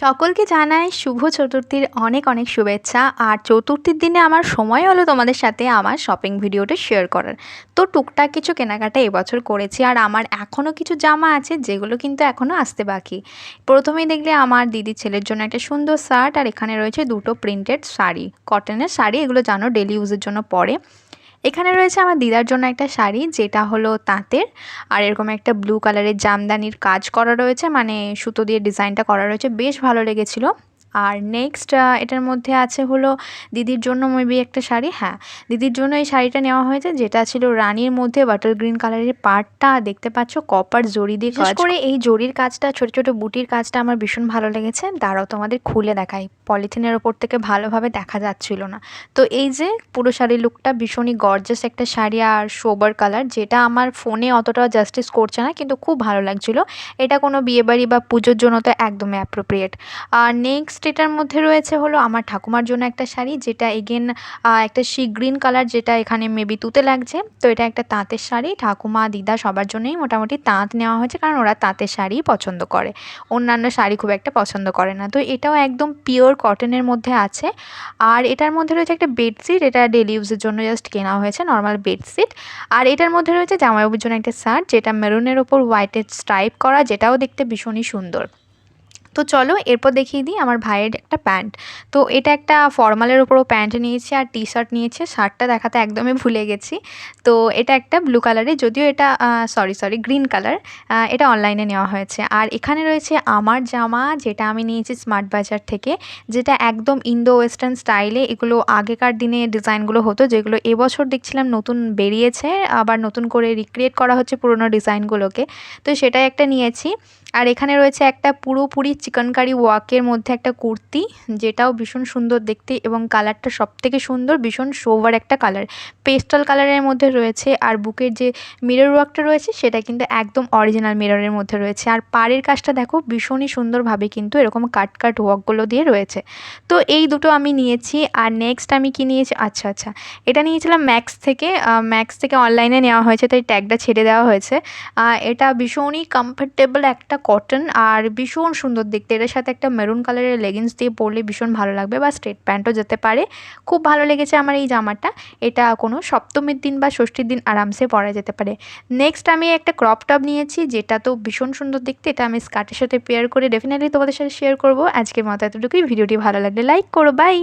সকলকে জানাই শুভ চতুর্থীর অনেক অনেক শুভেচ্ছা। আর চতুর্থীর দিনে আমার সময় হলো তোমাদের সাথে আমার শপিং ভিডিওটা শেয়ার করার। তো টুকটাক কিছু কেনাকাটা এবছর করেছি আর আমার এখনও কিছু জামা আছে যেগুলো কিন্তু এখনও আসতে বাকি। প্রথমেই দেখলে আমার দিদি ছেলের জন্য একটা সুন্দর শার্ট আর এখানে রয়েছে দুটো প্রিন্টেড শাড়ি। কটনের শাড়ি, এগুলো জানো ডেলি ইউজের জন্য পরে। এখানে রয়েছে আমার দিদার জন্য একটা শাড়ি, যেটা হলো তাঁতের। আর এরকম একটা ব্লু কালারের জামদানির কাজ করা রয়েছে মানে সুতো দিয়ে ডিজাইনটা করা রয়েছে। বেশ ভালো লেগেছিলো। আর নেক্সট এটার মধ্যে আছে হলো দিদির জন্য মেবি একটা শাড়ি হ্যাঁ দিদির জন্য এই শাড়িটা নেওয়া হয়েছে যেটা ছিল রানীর মধ্যে বাটার গ্রিন কালারের পার্টটা দেখতে পাচ্ছ কপার জড়ি দিয়ে কাজ করে এই জরির কাজটা ছোট ছোট বুটির কাজটা আমার ভীষণ ভালো লেগেছে দাঁড়াও তোমাদের খুলে দেখাই। পলিথিনের ওপর থেকে ভালোভাবে দেখা যাচ্ছিল না। তো এই যে পুরো শাড়ির লুকটা ভীষণই গর্জাস একটা শাড়ি আর সোবার কালার যেটা আমার ফোনে অতটা জাস্টিস করছে না কিন্তু খুব ভালো লাগছিল। এটা কোনো বিয়েবাড়ি বা পুজোর জন্য তো একদমই অ্যাপ্রোপ্রিয়েট আর নেক্সট এটার মধ্যে রয়েছে হলো আমার ঠাকুমার জন্য একটা শাড়ি, যেটা এগেন একটা সি গ্রিন কালার যেটা এখানে মেবি তুতে লাগছে। তো এটা একটা তাঁতের শাড়ি, ঠাকুমা, দিদা সবার জন্যই মোটামুটি তাঁত নেওয়া হয়েছে কারণ ওরা তাঁতের শাড়িই পছন্দ করে। অন্যান্য শাড়ি খুব একটা পছন্দ করে না। তো এটাও একদম পিওর কটনের মধ্যে আছে। আর এটার মধ্যে রয়েছে একটা বেডশিট এটা ডেলি ইউজের জন্য জাস্ট কেনা হয়েছে নর্মাল বেডশিট আর এটার মধ্যে রয়েছে জামাইবাবুর জন্য একটা শার্ট যেটা মেরুনের ওপর হোয়াইটের স্ট্রাইপ করা, যেটাও দেখতে ভীষণই সুন্দর। তো চলো এরপর দেখিয়ে দিই আমার ভাইয়ের একটা প্যান্ট। তো এটা একটা ফর্মালের ওপরও প্যান্ট নিয়েছে আর টি শার্ট নিয়েছে। শার্টটা দেখাতে একদমই ভুলে গেছি। তো এটা একটা ব্লু কালারের যদিও এটা সরি সরি, গ্রিন কালার এটা অনলাইনে নেওয়া হয়েছে। আর এখানে রয়েছে আমার জামা, যেটা আমি নিয়েছি স্মার্ট বাজার থেকে, যেটা একদম ইন্দো ওয়েস্টার্ন স্টাইলে। এগুলো আগেকার দিনে ডিজাইনগুলো হতো, যেগুলো এবছর দেখছিলাম নতুন বেরিয়েছে, আবার নতুন করে রিক্রিয়েট করা হচ্ছে পুরোনো ডিজাইনগুলোকে। তো সেটাই একটা নিয়েছি। আর এখানে রয়েছে একটা পুরোপুরি চিকেনকারি ওয়াকের মধ্যে একটা কুর্তি, যেটাও ভীষণ সুন্দর দেখতে এবং কালারটা সব থেকে সুন্দর, ভীষণ সোভার একটা কালার পেস্টাল কালারের মধ্যে রয়েছে আর বুকের যে মিরর ওয়ার্কটা রয়েছে, সেটা কিন্তু একদম অরিজিনাল মিররের মধ্যে রয়েছে। আর পাড়ের কাজটা দেখো, ভীষণই সুন্দরভাবে কিন্তু এরকম কাট কাট ওয়ার্কগুলো দিয়ে রয়েছে। তো এই দুটো আমি নিয়েছি, আর নেক্সট আমি কি নিয়েছি? আচ্ছা আচ্ছা। এটা নিয়েছিলাম ম্যাক্স থেকে ম্যাক্স থেকে অনলাইনে নেওয়া হয়েছে, তাই ট্যাগটা ছেড়ে দেওয়া হয়েছে। এটা ভীষণই কমফর্টেবল একটা কটন আর ভীষণ সুন্দর দেখতে। এটার সাথে একটা মেরুন কালারের লেগিংস দিয়ে পরলে ভীষণ ভালো লাগবে বা স্ট্রেট প্যান্টও যেতে পারে। খুব ভালো লেগেছে আমার এই জামাটা। এটা কোনো সপ্তমীর দিন বা ষষ্ঠীর দিন আরামসে পরা যেতে পারে। নেক্সট আমি একটা ক্রপ টপ নিয়েছি, যেটা তো ভীষণ সুন্দর দেখতে। এটা আমি স্কার্টের সাথে পেয়ার করে ডেফিনেটলি তোমাদের সাথে শেয়ার করব। আজকের মতো এতটুকুই। ভিডিওটি ভালো লাগলে লাইক করো। বাই